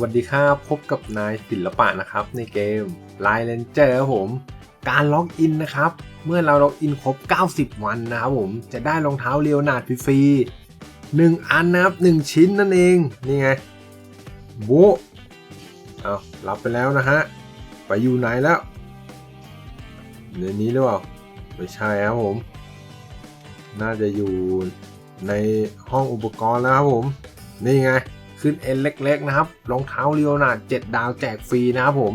วัสดีครับ พบกับนายศิลปะนะครับ ในเกม Line Ranger ครับผม การล็อกอินนะครับ เมื่อเราล็อกอินครบ 90 วันนะครับผม จะได้รองเท้าเรียวนาดฟรีหนึ่งอันนะครับหนึ่งชิ้นนั่นเอง นี่ไงโบะเอารับไปแล้วนะฮะ ไปอยู่ไหนแล้วในนี้หรือเปล่า ไม่ใช่ครับผม น่าจะอยู่ในห้องอุปกรณ์แล้วครับผม นี่ไง ขึ้นเอ็นเล็กๆนะครับรองเท้าเรียวนาด7ดาวแจกฟรีนะครับผม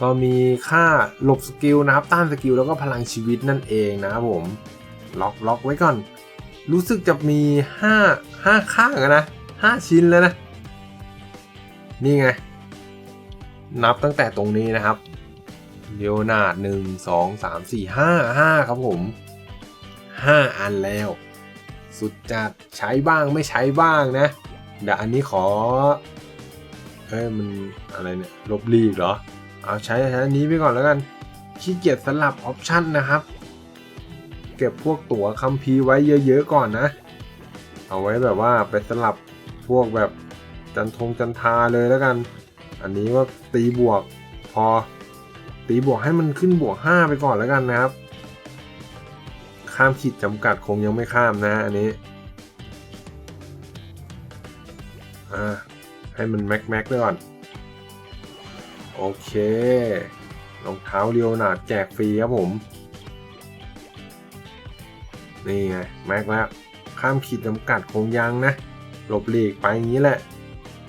ก็มีค่าหลบสกิลนะครับต้านสกิลแล้วก็พลังชีวิตนั่นเองนะครับผมล็อกล็อกไว้ก่อน รู้สึกจะมี 5 5 ข้างอะนะ 5 ชิ้นแล้วนะ นี่ไง นับตั้งแต่ตรงนี้นะครับเรียวนาดหนึ่งสองสามสี่ห้าห้าครับผมห้าอันแล้ว สุดจัดใช้บ้างไม่ใช้บ้างนะเดี๋ยวอันนี้ขอเอ้ยมันอะไรเนี่ยลบลีกเหรอ เอาใช้ใช้อันนี้ไปก่อนแล้วกันขี้เกียจสลับออปชันนะครับ เก็บพวกตั๋วคัมภีร์ไว้เยอะๆก่อนนะ เอาไว้แบบว่าไปสลับพวกแบบจันทงจันทาเลยแล้วกัน อันนี้ว่าตีบวกพอตีบวกให้มันขึ้นบวก 5 ไปก่อนแล้วกันนะครับ ข้ามขีดจำกัดคงยังไม่ข้ามนะอันนี้อ่าให้มันแม็กแม็กด้วยก่อน โอเครองเท้าเรียวนาดแจกฟรีครับผม นี่ไง แม็กแล้ว ข้ามขีดจำกัดคงยังนะ หลบหลีกไปอย่างนี้แหละ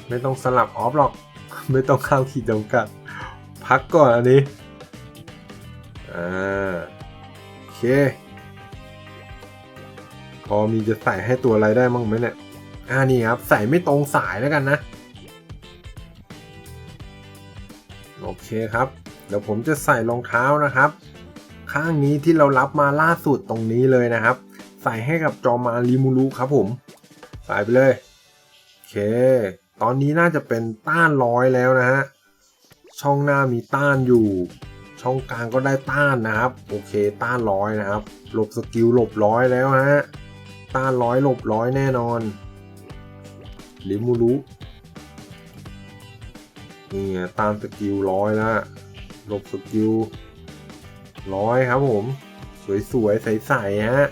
ไม่ต้องสลับออฟหรอก ไม่ต้องข้ามขีดจำกัด พักก่อนอันนี้ อ่า โอเค พอมีจะใส่ให้ตัวอะไรได้มั้งไหมเนี่ย อ่านี่ครับ ใส่ไม่ตรงสายแล้วกันนะ โอเคครับ เดี๋ยวผมจะใส่รองเท้านะครับ ข้างนี้ที่เรารับมาล่าสุดตรงนี้เลยนะครับ ใส่ให้กับจอมาริมูรุครับผม ใส่ไปเลย โอเค ตอนนี้น่าจะเป็นต้านร้อยแล้วนะฮะ ช่องหน้ามีต้านอยู่ช่องกลางก็ได้ต้านนะครับ โอเคต้านร้อยนะครับ หลบสกิลหลบร้อยแล้วฮะ ต้านร้อยหลบร้อยแน่นอนริมูรุนี่ไงตามสกิลร้อยแล้วหลบสกิลร้อยครับผม สวยๆ ใสๆฮะ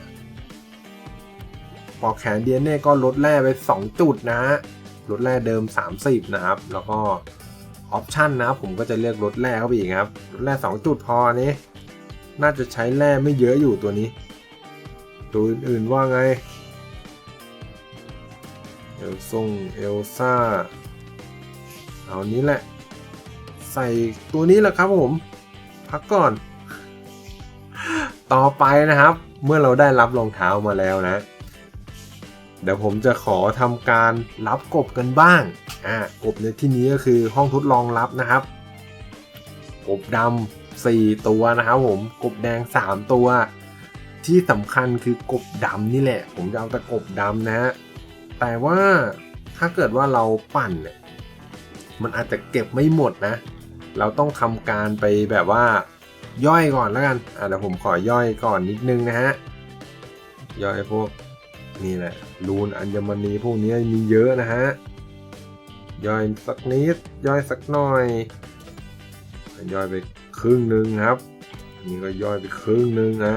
ปอกแขนเดียนเน่ก็ลดแร่ไป 2 จุดนะฮะลดแร่เดิม 30 นะครับ แล้วก็ออปชันนะครับผมก็จะเลือกลดแร่เข้าไปอีกครับลดแร่2จุดพอนี้น่าจะใช้แร่ไม่เยอะอยู่ตัวนี้ ตัวอื่นๆว่าไง เอลซงเอลซ่า เอานี้แหละ ใส่ตัวนี้แหละครับผม พักก่อน ต่อไปนะครับ เมื่อเราได้รับรองเท้ามาแล้วนะ เดี๋ยวผมจะขอทำการรับกบกันบ้าง อ่ากบในที่นี้ก็คือห้องทดลองรับนะครับ กบดำสี่ตัวนะครับผม กบแดงสามตัว ที่สำคัญคือกบดำนี่แหละ ผมจะเอาต่กบดำนะฮะแต่ว่าถ้าเกิดว่าเราปั่นเนี่ยมันอาจจะเก็บไม่หมดนะ เราต้องทำการไปแบบว่าย่อยก่อนแล้วกันอะเดี๋ยวผมขอย่อยก่อนนิดนึงนะฮะ ย่อยพวกนี่แหละรูนอัญมณีพวกนี้มีเยอะนะฮะ ย่อยสักนิด ย่อยสักหน่อย ย่อยไปครึ่งหนึ่งครับนนี้ก็ย่อยไปครึ่งหนึ่งนะ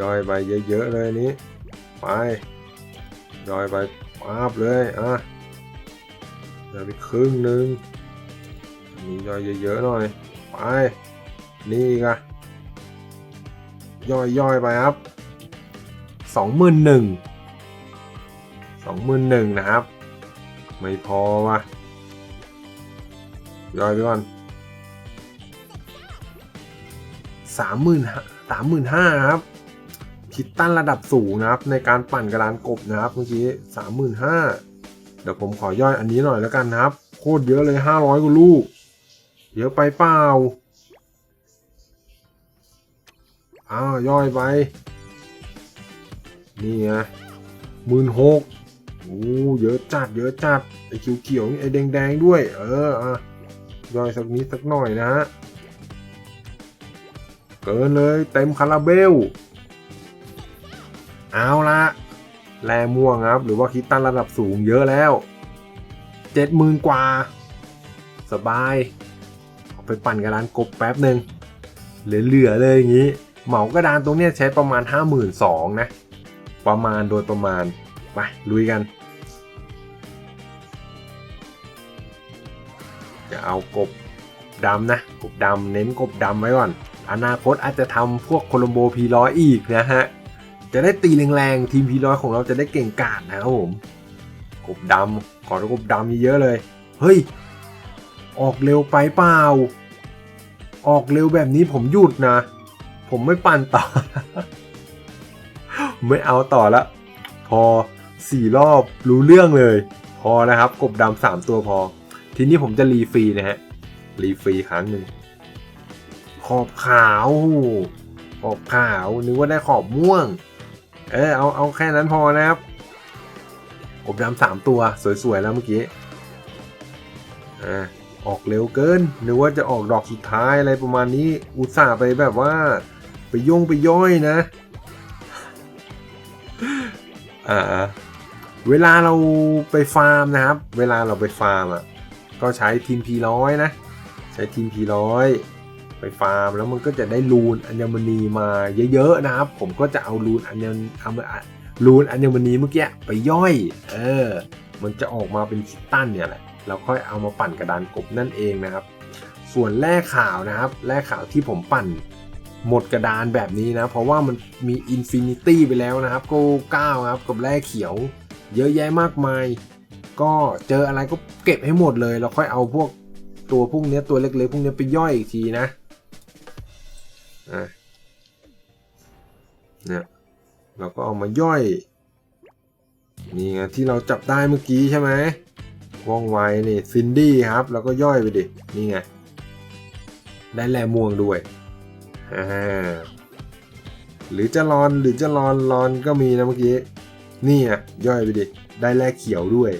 ย่อยไปเยอะๆเลยนี้ ไปย่อยไปป๊าบเลยอะย่อยไปครึ่งหนึ่งอันนี้ย่อยเยอะๆหน่อย ไป นี่อีกอะย่อยย่อยไปครับสองหมื่นหนึ่งสองหมื่นหนึ่งนะครับ ไม่พอวะย่อยไปก่อนสามหมื่นสามหมื่นห้าครับ คิดตั้นระดับสูงนะครับ ในการปั่นกระดานกบนะครับเมื่อกี้สามหมื่นห้าเดี๋ยวผมขอย่อยอันนี้หน่อยแล้วกันนะครับ โคตรเยอะเลยห้าร้อยกว่าลูก เยอะไปเปล่าอ้าวย่อยไป นี่ไงหมื่นหกโอ้เยอะจัดเยอะจัดไอ้เขียวๆนี่ไอ้แดงๆด้วย เอออะย่อยสักนิดสักหน่อยนะฮะเกินเลยเต็มคาราเบล เอาละแร่ม่วงครับ หรือว่าคิดตันระดับสูงเยอะแล้วเจ็ดหมื่นกว่า สบายเอาไปปั่นกระดานกบแป๊บหนึ่งเหลือๆเลยอย่างนี้ เหมากระดานตรงเนี้ยใช้ประมาณ 5 2 0 0 0นะ ประมาณโดยประมาณ ไป ลุยกัน จะเอากบดำนะ กบดำเน้นกบดำไว้ก่อน อนาคตอาจจะทำพวกโคลัมโบพีร้อยอีกนะฮะ จะได้ตีแรงๆทีมพีร้อยของเราจะได้เก่งกาจนะครับผมกบดำขอกบดำเยอะๆเลย เฮ้ย ออกเร็วไปเปล่า ออกเร็วแบบนี้ผมหยุดนะ ผมไม่ปั่นต่อ ไม่เอาต่อละ พอสี่รอบรู้เรื่องเลย พอนะครับ กบดำสามตัวพอ ทีนี้ผมจะรีฟรีนะฮะ รีฟรีครั้งหนึ่งขอบขาว ขอบขาว นึกว่าได้ขอบม่วง เออเอาเอาแค่นั้นพอนะครับกบดำสามตัวสวยๆแล้วเมื่อกี้อ่าออกเร็วเกินนึกว่าจะออกดอกสุดท้ายอะไรประมาณนี้อุตส่าห์ไปแบบว่า ไปย่งไปย่อยนะอ่าเวลาเราไปฟาร์มนะครับ เวลาเราไปฟาร์มอะก็ใช้ทีมพีร้อยนะ ใช้ทีมพีร้อย ไปฟาร์ม แล้วมันก็จะได้รูนอัญมณีมาเยอะๆนะครับ ผมก็จะเอารูนอัญเอารูนอัญมณีเมื่อกี้ไปย่อย เออ มันจะออกมาเป็นคิตตันเนี่ยแหละเราค่อยเอามาปั่นกระดานกบนั่นเองนะครับ ส่วนแร่ข่าวนะครับ แร่ข่าวที่ผมปั่นหมดกระดานแบบนี้นะ เพราะว่ามันมีอินฟินิตี้ไปแล้วนะครับโก้9ครับกับแร่เขียว เยอะแยะมากมาย ก็เจออะไรก็เก็บให้หมดเลย เราค่อยเอาพวกตัวพวกนี้ตัวเล็กๆพวกนี้ไปย่อยอีกทีนะ อะเนี่ยเราก็เอามาย่อย นี่ไงที่เราจับได้เมื่อกี้ใช่ไหมว่องไวนี่ซินดี้ครับ แล้วก็ย่อยไปดิ นี่ไง ได้แลม่วงด้วยอ่าหรือจะรอนหรือจะรอนรอนก็มีนะเมื่อกี้ นี่อะย่อยไปดิ ได้แลเขียวด้วย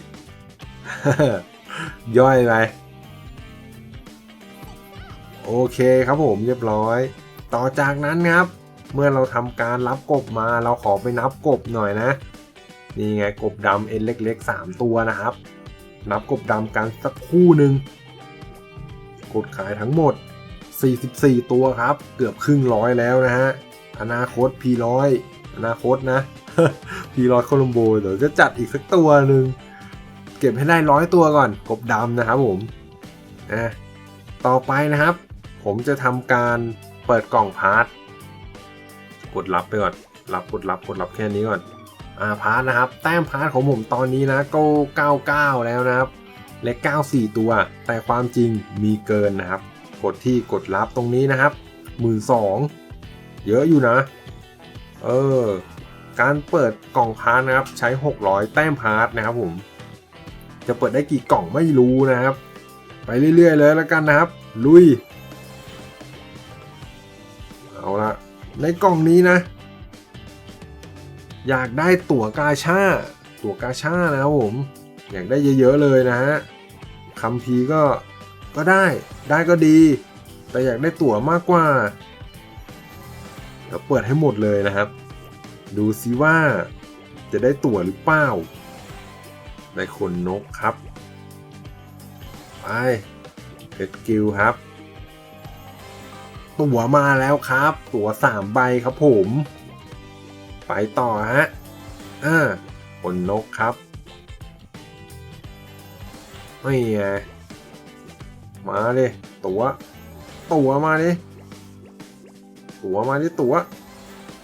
ย่อยไปโอเคครับผมเรียบร้อย ต่อจากนั้นครับ เมื่อเราทำการรับกบมาเราขอไปนับกบหน่อยนะ นี่ไงกบดำเอ็นเล็ก ๆ 3 ตัวนะครับ นับกบดำกันสักคู่หนึ่งกดขายทั้งหมด 44 ตัวครับ เกือบครึ่งร้อยแล้วนะฮะ อนาคต P100 อยอนาคตนะ P100 โคลัมโบเดี๋ยวจะจัดอีกสักตัวหนึ่งเก็บให้ได้ร้อยตัวก่อน กบดำนะครับผมนะต่อไปนะครับ ผมจะทำการ เปิดกล่องพาร์ทกดรับไปก่อน รับกดรับกดรับแค่นี้ก่อนอ่าพาร์ทนะครับ แต้มพาร์ทของผมตอนนี้นะก็99 แล้วนะครับ เลข94 ตัว แต่ความจริงมีเกินนะครับ กดที่กดรับตรงนี้นะครับ12,000เยอะอยู่นะ เออ การเปิดกล่องพาร์ทนะครับ ใช้ 600 แต้มพาร์ทนะครับผม จะเปิดได้กี่กล่องไม่รู้นะครับ ไปเรื่อยๆเลยแล้วกันนะครับ ลุย เอาละในกล่องนี้นะ อยากได้ตั๋วกาชาตั๋วกาชานะครับผม อยากได้เยอะๆเลยนะฮะคัมภีก็ก็ได้ได้ก็ดี แต่อยากได้ตั๋วมากกว่าเดี๋ยวเปิดให้หมดเลยนะครับ ดูซิว่าจะได้ตั๋วหรือเปล่าได้คนนกครับ ไปเพชรกิลครับ ตั๋วมาแล้วครับ ตั๋วสามใบครับผม ไปต่อฮะอ่าคนนกครับไม่ไงมาเลยตั๋วตั๋วมาดิตั๋วมาดิตั๋ว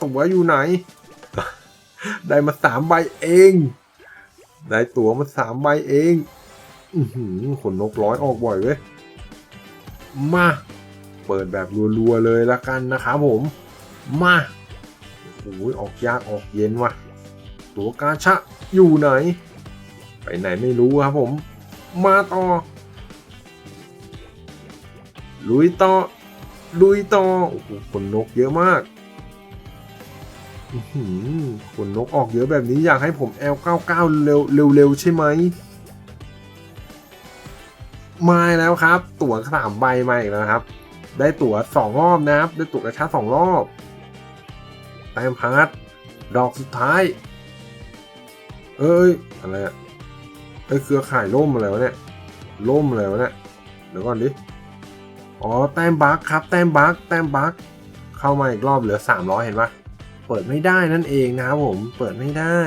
ตั๋วอยู่ไหน ได้มาสามใบเอง ได้ตั๋วมาสามใบเอง อืขนนกร้อยออกบ่อยเว้ย มา เปิดแบบรัวๆเลยละกันนะครับผม มาโอ้ยออกยากออกเย็นว่ะ ตัวกาชะอยู่ไหน ไปไหนไม่รู้ครับผม มาต่อ ลุยต่อ ลุยต่อ โอ้โหขนนกเยอะมากขนนกออกเยอะแบบนี้อยากให้ผม L99 เร็วเร็วๆใช่ไหมมาแล้วครับ ตั๋วสามใบมาอีกแล้วครับ ได้ตั๋วสองรอบนะครับ ได้ตั๋วกระชาสองรอบแต้มพาร์ทดอกสุดท้าย เอ้ย อะไรอะเอ้ยเครือข่ายล่มอะไรวะเนี่ย ล่มอะไรวะเนี่ย เดี๋ยวก่อนดิ อ๋อ แต้มบั๊กครับ แต้มบั๊กแต้มบั๊กเข้ามาอีกรอบเหลือ 300 เห็นปะเปิดไม่ได้นั่นเองนะครับผม เปิดไม่ได้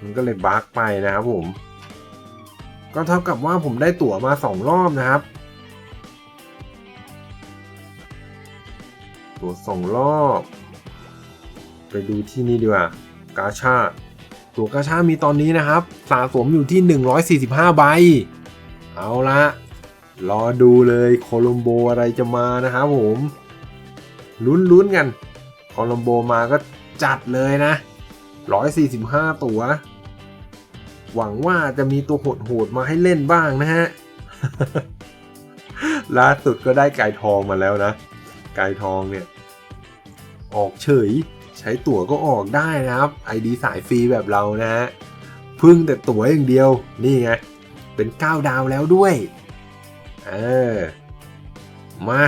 มันก็เลยบั๊กไปนะครับผม ก็เท่ากับว่าผมได้ตั๋วมา 2 รอบนะครับ วสองรอบ ไปดูที่นี่ดีกว่ากาชาตัวกาชามีตอนนี้นะครับ สะสมอยู่ที่ 145 ใบ เอาละรอดูเลยโคลอมโบอะไรจะมานะครับผมลุ้นๆกันโคลอมโบมาก็จัดเลยนะ 145 ตัว หวังว่าจะมีตัวโหดๆมาให้เล่นบ้างนะฮะล่าสุดก็ได้ไก่ทองมาแล้วนะ ไก่ทองเนี่ย ออกเฉย ใช้ตั๋วก็ออกได้นะครับ ID สายฟรีแบบเรานะฮะพึ่งแต่ตั๋วอย่างเดียวนี่ไง เป็น 9 ดาวแล้วด้วยเออมา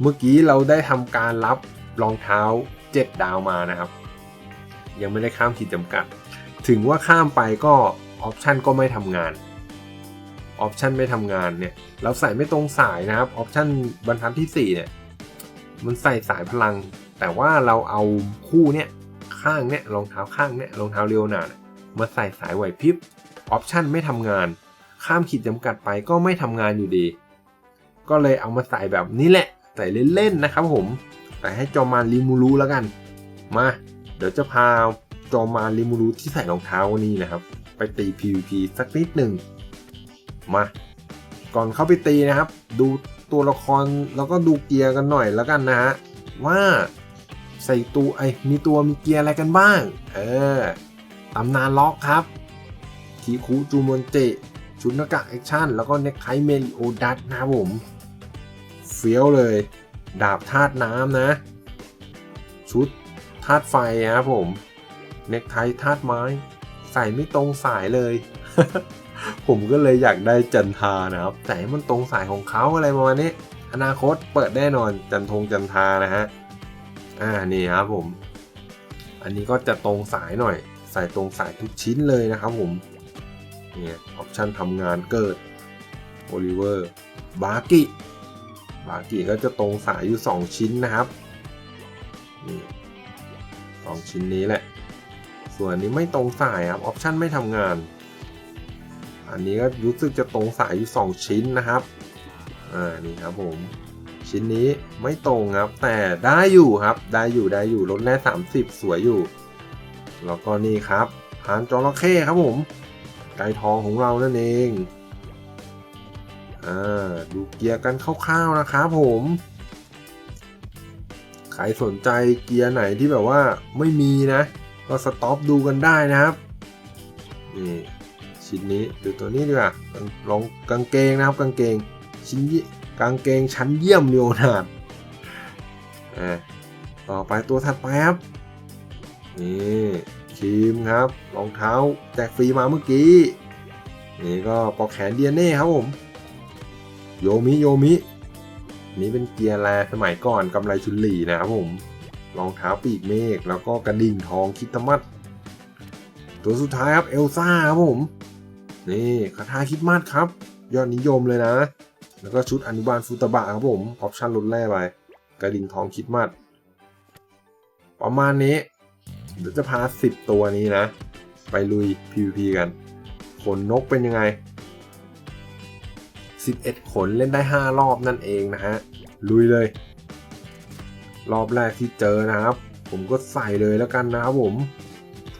เมื่อกี้เราได้ทำการรับรองเท้า 7 ดาวมานะครับ ยังไม่ได้ข้ามขีดจำกัด ถึงว่าข้ามไปก็ออปชันก็ไม่ทำงานออปชันไม่ทำงานเนี่ย เราใส่ไม่ตรงสายนะครับออปชันบรรทัดที่ 4 เนี่ย มันใส่สายพลัง แต่ว่าเราเอาคู่เนี่ยข้างเนี่ยรองเท้าข้างเนี่ยรองเท้าเรียวหนาดมาใส่สายไหวพริบออปชันไม่ทำงาน ข้ามขีดจำกัดไปก็ไม่ทำงานอยู่ดี ก็เลยเอามาใส่แบบนี้แหละ ใส่เล่นๆนะครับผมแต่ให้จอมานริมูรุแล้วกัน มา เดี๋ยวจะพาจอมานริมูรุที่ใส่รองเท้านี้นะครับ ไปตี PVP สักนิดหนึ่งมา ก่อนเข้าไปตีนะครับ ดูตัวละครแล้วก็ดูเกียร์กันหน่อยแล้วกันนะฮะว่า ใส่ตัวไอ้มีตัวมีเกียร์อะไรกันบ้าง เออตำนานล็อกครับคีคุจูมอนเจชุดนากากแอคชั่น แล้วก็เน็กไทเมริโอดัตนะครับผม เฟี้ยวเลย ดาบธาตุน้ำนะ ชุดธาตุไฟนะครับผม เน็กไทธาตุไม้ ใส่ไม่ตรงสายเลย ผมก็เลยอยากได้จันทานะครับ แต่มันตรงสายของเขาอะไรประมาณนี้อนาคตเปิดแน่นอนจันทงจันทานะฮะ อ่านี่ครับผม อันนี้ก็จะตรงสายหน่อย ใส่ตรงสายทุกชิ้นเลยนะครับผมเนี่ยออปชันทำงานเกิดโอลิเวอร์บากิบากิก็จะตรงสายอยู่ 2 ชิ้นนะครับนี่สองชิ้นนี้แหละ ส่วนนนี้ไม่ตรงสายครับออปชันไม่ทำงาน อันนี้ก็รู้สึกจะตรงสายอยู่ 2 ชิ้นนะครับอ่านี่ครับผม ชิ้นนี้ไม่ตรงครับ แต่ได้อยู่ครับได้อยู่ได้อยู่ลดแร่30 สวยอยู่ แล้วก็นี่ครับหางจระเข้ครับผม ไก่ทองของเรานั่นเองอ่าดูเกียร์กันคร่าวๆนะครับผมใครสนใจเกียร์ไหนที่แบบว่าไม่มีนะ ก็สต็อปดูกันได้นะครับนี่ชิ้นนี้ดูตัวนี้ดีกว่าลองกางเกงนะครับกางเกงชิ้นยี่ กางเกงชั้นเยี่ยมเลโอนาร์ดอ่าต่อไปตัวถัดไปครับ นี่ครีมครับรองเท้าแจกฟรีมาเมื่อกี้ นี่ก็ปอกแขนเดียเน่ครับผม โยมิโยมิ นี่เป็นเกียร์แลสมัยก่อนกำไรชุนหลีนะครับผมรองเท้าปีกเมฆแล้วก็กระดิ่งทองคิดตมัดตัวสุดท้ายครับเอลซ่าครับผม นี่คาถาคิดมัดครับ ยอดนิยมเลยนะ แล้วก็ชุดอนุบาลฟูตบะครับผมออปชั่นลดแร่ไปกระดิ่งทองคิดมัด ประมาณนี้เดี๋ยวจะพา 10 ตัวนี้นะ ไปลุย PVP กัน ขนนกเป็นยังไง 11 ขนเล่นได้ 5 รอบนั่นเองนะฮะ ลุยเลย รอบแรกที่เจอนะครับ ผมก็ใส่เลยแล้วกันนะครับผม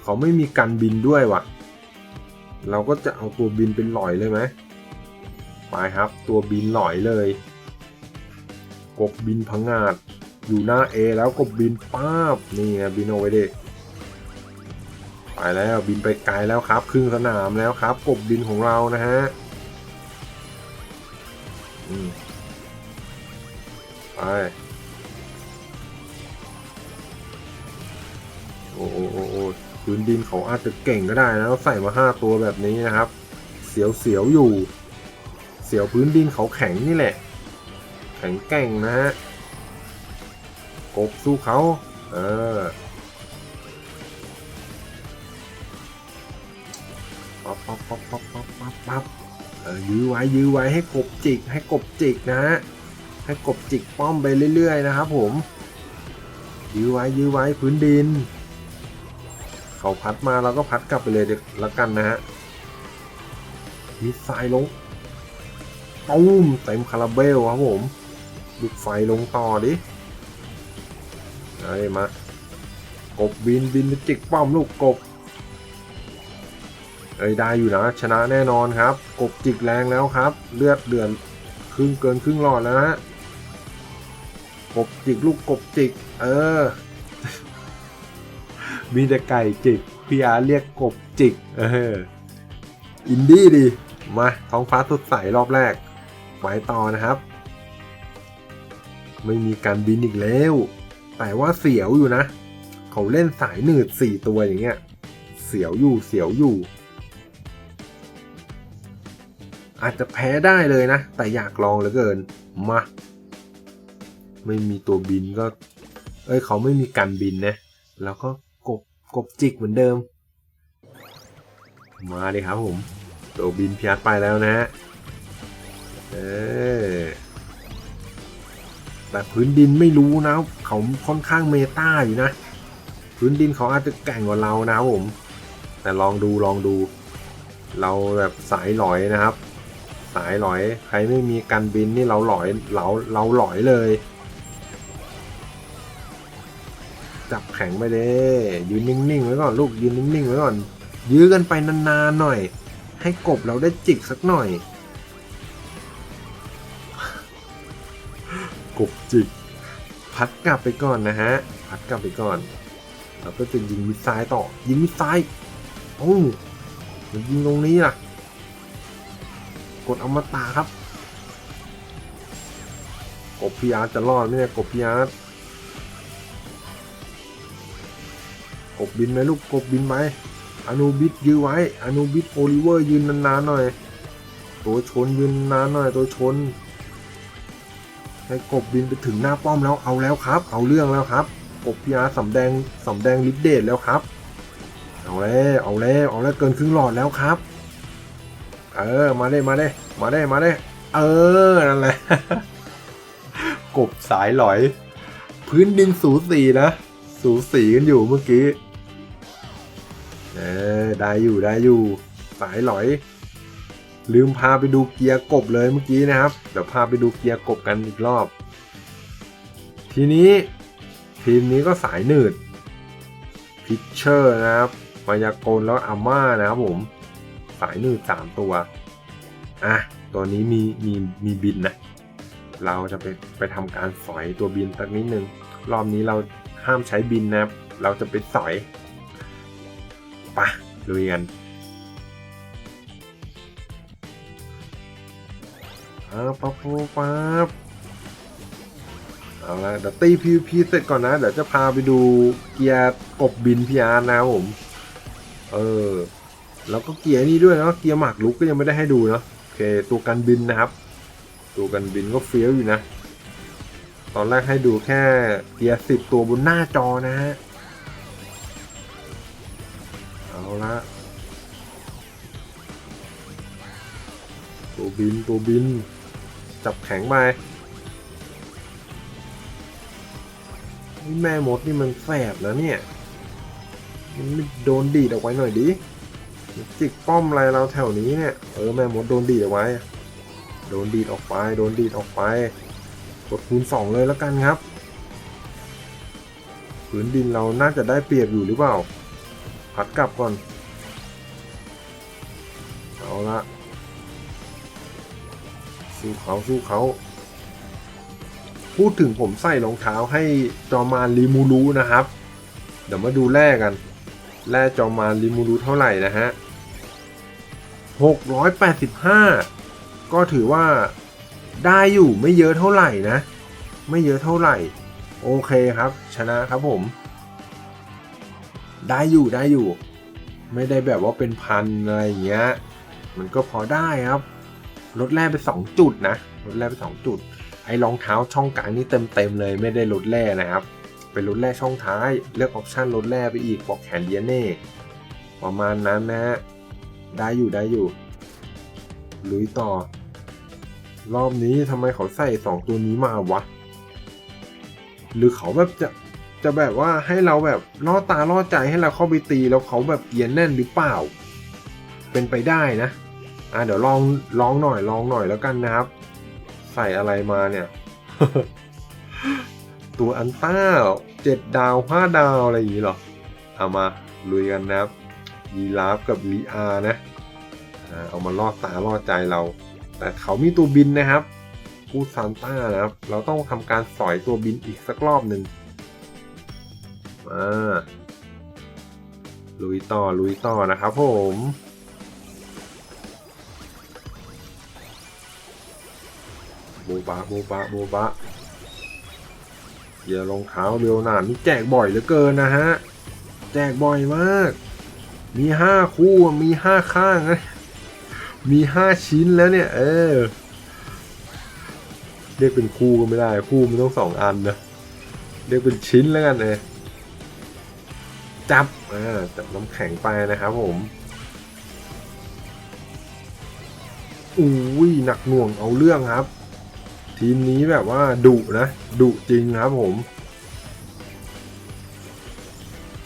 เขาไม่มีกันบินด้วยว่ะ เราก็จะเอาตัวบินเป็นหลอยเลยไหม ไปครับ ตัวบินหลอยเลย กบบินพังงาด อยู่หน้า A แล้วกบบินป้าบนี่ไงบินเอาไว้เด็ไปแล้วบินไปไกลแล้วครับ ครึ่งสนามแล้วครับ กบบินของเรานะฮะไปโอ้โอ้โอ้โอ้พื้นดินเขาอาจจะเก่งก็ได้นะใส่มาห้าตัวแบบนี้นะครับ เสียวเสียวอยู่ เสียวพื้นดินเขาแข็งนี่แหละ แข็งแกร่งนะฮะกบสู้เขา เออป๊อปป๊อปป๊อปป๊อปป๊อปปั๊บเออยื้อไว้ยื้อไว้ให้กบจิก ให้กบจิกนะฮะให้กบจิกป้อมไปเรื่อยๆนะครับผมยื้อไว้ยื้อไว้พื้นดิน เขาพัดมาเราก็พัดกลับไปเลยเด็กละกันนะฮะมีสายลง ตุ้มเต็มคาราเบลครับผมลูกไฟลงต่อดิไอ้มากบบินบินไปจิกป้อมลูกกบเอ้ยได้อยู่นะชนะแน่นอนครับ กบจิกแรงแล้วครับ เลือดเดือนครึ่งเกินครึ่งหลอดแล้วนะกบจิกลูกกบจิก เออ มีแต่ไก่จิกพี่อาร์เรียกกบจิก เออ อินดี้ดีมาท้องฟ้าสดใสรอบแรก ไปต่อนะครับ ไม่มีการบินอีกแล้ว แต่ว่าเสียวอยู่นะ เขาเล่นสายหนืดสี่ตัวอย่างเงี้ย เสียวอยู่เสียวอยู่ อาจจะแพ้ได้เลยนะ แต่อยากลองเหลือเกิน มา ไม่มีตัวบินก็ เอ้ยเขาไม่มีการบินนะ แล้วก็กบกบจิกเหมือนเดิม มาเลยครับผม ตัวบินพิยัดไปแล้วนะฮะ เออแต่พื้นดินไม่รู้นะเขาค่อนข้างเมตาอยู่นะ พื้นดินเขาอาจจะแก่งกว่าเรานะผม แต่ลองดูลองดู เราแบบสายหลอยนะครับ สายหลอยใครไม่มีการบินนี่เราหลอยเราเราหลอยเลย จับแข็งไปเด้ยืนนิ่งๆไว้ก่อนลูกยืนนิ่งๆไว้ก่อนยื้อกันไปนานๆหน่อย ให้กบเราได้จิกสักหน่อย กบจิก พัดกลับไปก่อนนะฮะ พัดกลับไปก่อนแล้วก็จะยิงมิสไซล์ต่อ ยิงมิสไซล์โอ้มันยิงตรงนี้ล่ะ กดอมตะครับ กบพีอาร์จะรอดไหมเนี่ย กบพีอาร์กบบินไหมลูก กบบินไหมอนูบิดยื้อไว้ อนูบิดโอลิเวอร์ยืนนานๆหน่อย ตัวชนยืนนานหน่อย ตัวชน ให้กบบินไปถึงหน้าป้อมแล้วเอาแล้วครับ เอาเรื่องแล้วครับ กบพีอาร์สำแดงสำแดงลิดเดตแล้วครับ เอาแล้วเอาแล้วเอาแล้วเกินครึ่งหลอดแล้วครับ เออมาได้มาได้มาได้มาได้เออนั่นแหละกบสายหลอย พื้นดินสูสีนะสูสีกันอยู่เมื่อกี้เออได้อยู่ได้อยู่ สายหลอย ลืมพาไปดูเกียร์กบเลยเมื่อกี้นะครับ เดี๋ยวพาไปดูเกียร์กบกันอีกรอบ ทีนี้ทีมนี้ก็สายหนืดพิชเชอร์นะครับมายากลแล้วอาม่านะครับผม สายหนืดสามตัว อะ ตัวนี้มีมีมีบินนะ เราจะไปไปทำการสอยตัวบินสักนิดนึง รอบนี้เราห้ามใช้บินนะครับ เราจะไปสอยไปะลุยกัน ปั๊บปั๊บปั๊บปั๊บเอาละเดี๋ยวตี PVP เสร็จก่อนนะ เดี๋ยวจะพาไปดูเกียร์กบบินพีอาร์นะครับผม เออ แล้วก็เกียร์นี่ด้วยเนาะเกียร์หมากลุกก็ยังไม่ได้ให้ดูเนาะโอเค ตัวกันบินนะครับ ตัวกันบินก็เฟี้ยวอยู่นะ ตอนแรกให้ดูแค่เกียร์สิบตัวบนหน้าจอนะฮะเอาละตัวบินตัวบิน จับแข็งไปนี่แม่มดนี่มันแสบนะเนี่ย มันไม่โดนดีดออกไว้หน่อยดิจิกป้อมอะไรเราแถวนี้เนี่ย เออแม่มดโดนดีดเอาไว้ โดนดีดออกไป โดนดีดออกไป กดคูณสองเลยแล้วกันครับ พื้นดินเราน่าจะได้เปรียบอยู่หรือเปล่า พัดกลับก่อน เอาละ สู้เขาสู้เขา พูดถึงผมใส่รองเท้าให้จอมานลิมูรูนะครับ เดี๋ยวมาดูแร่กันแร่จอมานลิมูรูเท่าไหร่นะฮะ 685 ก็ถือว่าได้อยู่ไม่เยอะเท่าไหร่นะ ไม่เยอะเท่าไหร่ โอเคครับ ชนะครับผม ได้อยู่ได้อยู่ ไม่ได้แบบว่าเป็นพันอะไรอย่างเงี้ย มันก็พอได้ครับ ลดแร่ไป 2 จุดนะลดแร่ไป 2 จุด ไอ้รองเท้าช่องกลางนี่เต็มเต็มๆเลยไม่ได้ลดแร่นะครับเป็นลดแร่ช่องท้ายเลือกออปชันลดแร่ไปอีกปลอกแขนเดียเน่ประมาณนั้นนะฮะได้อยู่ได้อยู่ลุยต่อ รอบนี้ทำไมเขาใส่สองตัวนี้มาวะ หรือเขาแบบจะจะแบบว่าให้เราแบบล่อตาล่อใจให้เราเข้าไปตีแล้วเขาแบบเอียนแน่นหรือเปล่า เป็นไปได้นะ อะเดี๋ยวลองลองหน่อยลองหน่อยแล้วกันนะครับ ใส่อะไรมาเนี่ย ตัวอันต้าเจ็ดดาวห้าดาวอะไรอย่างนี้หรอเอามาลุยกันนะครับยีราฟกับลีอานะอ่าเอามาล่อตาล่อใจเรา แต่เขามีตัวบินนะครับกูซานต้านะครับ เราต้องทำการสอยตัวบินอีกสักรอบหนึ่งมาลุยต่อลุยต่อนะครับผม โบบะโบบะโบบะอย่ารองเท้าเรียวหนานนี่แจกบ่อยเหลือเกินนะฮะ แจกบ่อยมาก มีห้าคู่มีห้าข้างนะมีห้าชิ้นแล้วเนี่ย เออเรียกเป็นคู่ก็ไม่ได้ คู่มันต้องสองอันนะเรียกเป็นชิ้นแล้วกันเลยจับอ่าจับน้ำแข็งไปนะครับผมอุ้ยหนักหน่วงเอาเรื่องครับ ทีมนี้แบบว่าดุนะดุจริงครับผม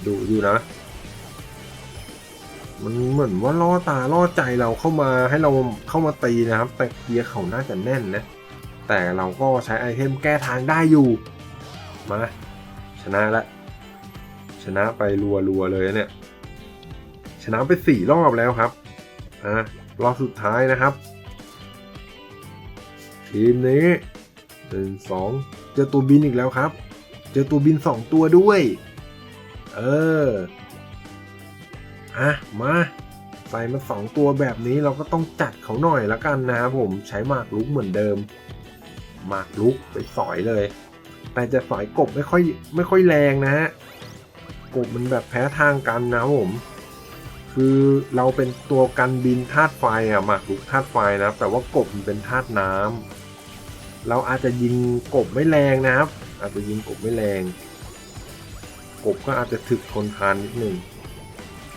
ดุอยู่นะ มันเหมือนว่าล่อตาล่อใจเราเข้ามาให้เราเข้ามาตีนะครับ แต่เกียร์เขาน่าจะแน่นนะ แต่เราก็ใช้ไอเทมแก้ทางได้อยู่ มา ชนะละ ชนะไปรัวๆเลยเนี่ย ชนะไปสี่รอบแล้วครับอะรอบสุดท้ายนะครับ ทีมนี้หนึ่งสองเจอตัวบินอีกแล้วครับ เจอตัวบินสองตัวด้วย เอออะมาใส่มาสองตัวแบบนี้เราก็ต้องจัดเขาหน่อยละกันนะครับผมใช้หมากลุกเหมือนเดิมหมากลุกไปสอยเลย แต่จะสอยกบไม่ค่อยไม่ค่อยแรงนะฮะกบมันแบบแพ้ทางกันนะผมคือเราเป็นตัวกันบินธาตุไฟอะหมากรุกธาตุไฟนะแต่ว่ากบมันเป็นธาตุน้ำ เราอาจจะยิงกบไม่แรงนะครับ อาจจะยิงกบไม่แรง กบก็อาจจะถึกทนทานนิดหนึ่ง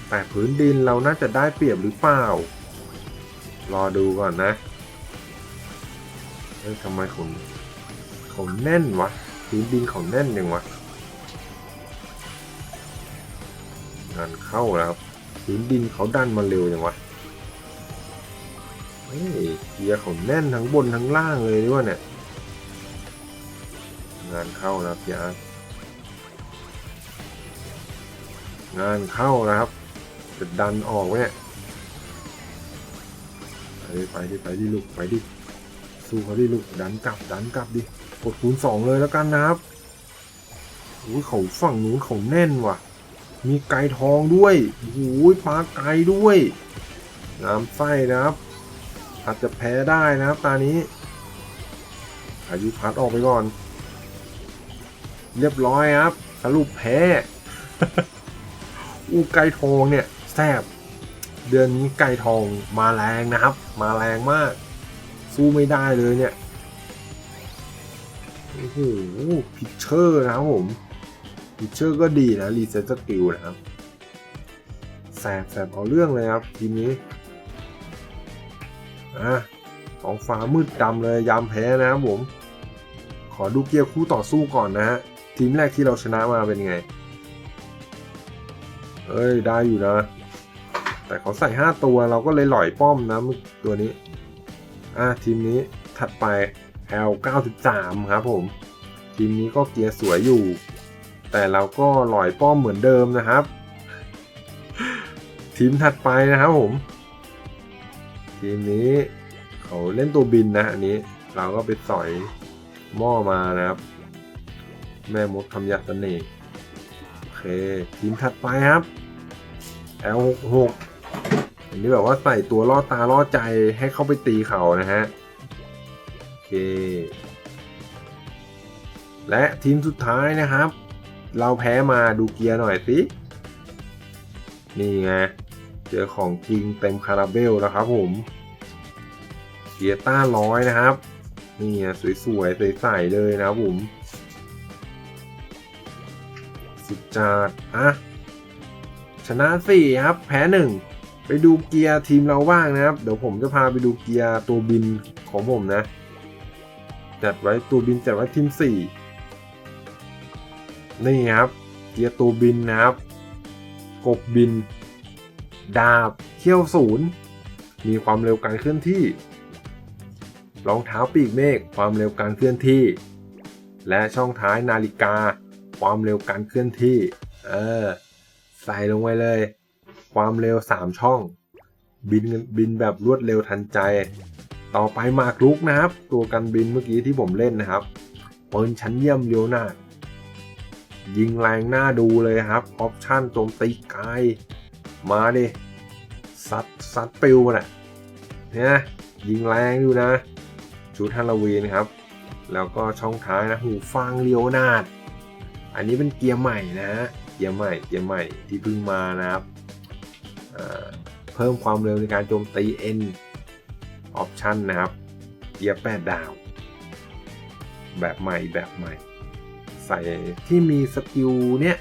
แต่พื้นดินเราน่าจะได้เปรียบหรือเปล่า รอดูก่อนนะเฮ้ยทำไมขนขนแน่นวะพื้นดินเขาแน่นยังวะงานเข้าแล้วพื้นดินเขาดันมาเร็วย่างวะเฮ้ยเกียร์เขาแน่นทั้งบนทั้งล่างเลยด้วยเนี่ย งานเข้าแล้วพี่อาร์ตงานเข้านะครับ จะดันออกไหมเนี่ยไปดิไปดิไปดิลูกไปดิสู้เขาดิลูกดันกลับดันกลับดิกดคูณสองเลยแล้วกันนะครับโอ้ยเขาฝั่งนู้นเขาแน่นว่ะ มีไก่ทองด้วยโอ้โหปลาไก่ด้วยงามไส้นะครับ อาจจะแพ้ได้นะครับตานี้อายุพัดออกไปก่อน เรียบร้อยครับสรุปแพ้อูไก่ทองเนี่ยแซบเดือนนี้ไก่ทองมาแรงนะครับ มาแรงมาก สู้ไม่ได้เลยเนี่ยโอ้โหพิชเชอร์นะครับผมพิชเชอร์ก็ดีนะรีเซ็ตสกิลนะครับแสบแสบเอาเรื่องเลยครับ ทีมนี้อะของฟ้ามืดดำเลยยามแพ้นะครับผม ขอดูเกียร์คู่ต่อสู้ก่อนนะฮะ ทีมแรกที่เราชนะมาเป็นไง เอ้ยได้อยู่นะ แต่เขาใส่ 5 ตัวเราก็เลยหล่อยป้อมนะตัวนี้ อะทีมนี้ถัดไป L93 ครับผม ทีมนี้ก็เกียร์สวยอยู่ แต่เราก็หล่อยป้อมเหมือนเดิมนะครับ ทีมถัดไปนะครับผม ทีมนี้เขาเล่นตัวบินนะอันนี้เราก็ไปสอยหม้อมานะครับ แม่มดคำยัดเสน่ห์โอเค ทีมถัดไปครับ L66 อันนี้แบบว่าใส่ตัวล่อตาล่อใจให้เข้าไปตีเขานะฮะ โอเค และทีมสุดท้ายนะครับ เราแพ้มาดูเกียร์หน่อยสิ นี่ไง เจอของจริงเต็มคาราเบลแล้วครับผม เกียร์ต้าร้อยนะครับ นี่ไงสวยๆใสๆเลยนะครับผม จัดอะชนะสี่ครับ แพ้หนึ่งไปดูเกียร์ทีมเราบ้างนะครับ เดี๋ยวผมจะพาไปดูเกียร์ตัวบินของผมนะ จัดไว้ตัวบินจัดไว้ทีมสี่นี่ครับ เกียร์ตัวบินนะครับ กบบิน ดาบเขี้ยวศูนย์มีความเร็วการเคลื่อนที่รองเท้าปีกเมฆความเร็วการเคลื่อนที่ และช่องท้ายนาฬิกา ความเร็วการเคลื่อนที่ เออ ใส่ลงไว้เลย ความเร็ว 3 ช่อง บินบินแบบรวดเร็วทันใจ ต่อไปมากรุกนะครับ ตัวกันบินเมื่อกี้ที่ผมเล่นนะครับปืนชั้นเยี่ยมเลียวนาดยิงแรงหน้าดูเลยครับ ออปชั่นโจมตีไกลมาดิซัดซัดปิวมันอะเนี่ยยิงแรงอยู่นะชุดฮาโลวีนครับ แล้วก็ช่องท้ายนะหูฟังเลียวนาด อันนี้เป็นเกียร์ใหม่นะฮะ เกียร์ใหม่ เกียร์ใหม่ที่เพิ่งมานะครับ เพิ่มความเร็วในการโจมตี N ออปชันนะครับ เกียร์8ดาว แบบใหม่แบบใหม่ ใส่ที่มีสกิลเนี้ย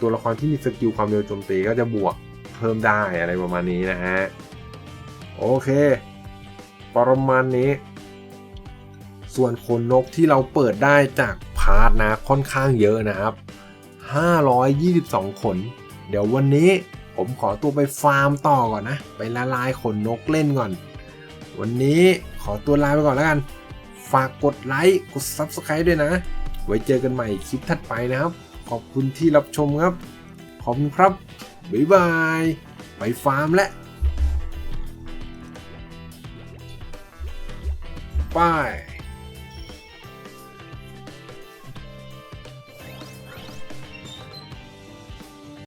ตัวละครที่มีสกิลความเร็วโจมตีก็จะบวกเพิ่มได้อะไรประมาณนี้นะฮะ โอเค ประมาณนี้ ส่วนขนนกที่เราเปิดได้จาการ์ทนะค่อนข้างเยอะนะครับ 522 ขน เดี๋ยววันนี้ผมขอตัวไปฟาร์มต่อก่อนนะ ไปละลายขนนกเล่นก่อน วันนี้ขอตัวลาไปก่อนแล้วกัน ฝากกดไลค์กด Subscribe ด้วยนะ ไว้เจอกันใหม่คลิปถัดไปนะครับ ขอบคุณที่รับชมครับ ขอบคุณครับ บ๊ายบาย ไปฟาร์มแล้วป้าย